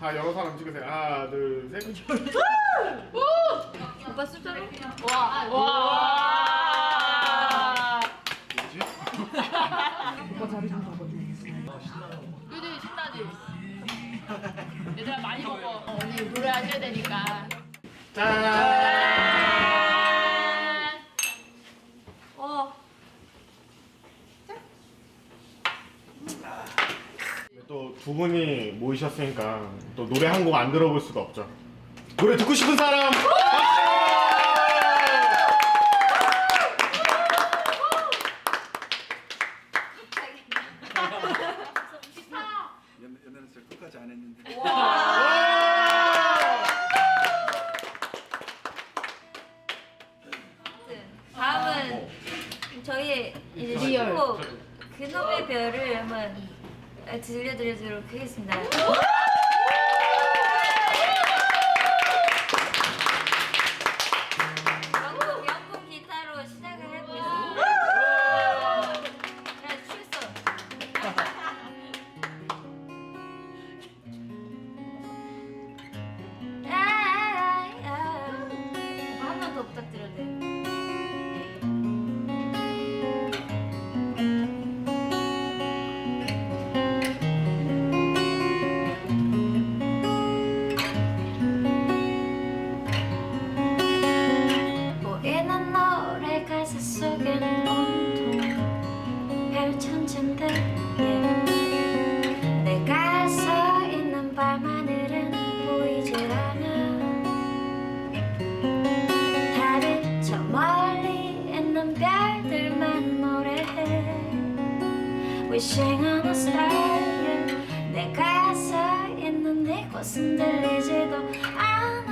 다 여러 사람 찍으세요. 하나, 둘, 셋. 오빠 숫자로? 와. 와. 뭐지? 오빠 자리 좀 잡아줘. 그지 신나지. 얘들아 많이 먹어. 어, 우리 노래 하셔야 되니까. 짠! 어. 또 두 분이 모이셨으니까 또 노래 한 곡 안 들어볼 수가 없죠. 노래 듣고 싶은 사람! 연- 연애는 저 끝까지 안 했는데. 다음은 저희 이제 리얼. 그놈의 별을 한번 들려드리도록 하겠습니다. 영국 영국 기타로 시작을 해보겠습니다. 자. 한번 더 부탁드려도 돼요? 속엔 온통 별천진데 yeah. 내가 서 있는 밤하늘은 보이질 않아 다른 저 멀리 있는 별들만 노래해 Wishing on a star yeah. 내가 서 있는 이곳은 들리지도 않아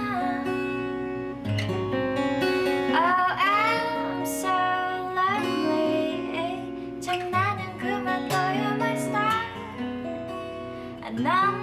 장난은 그만둬요, my star. 넌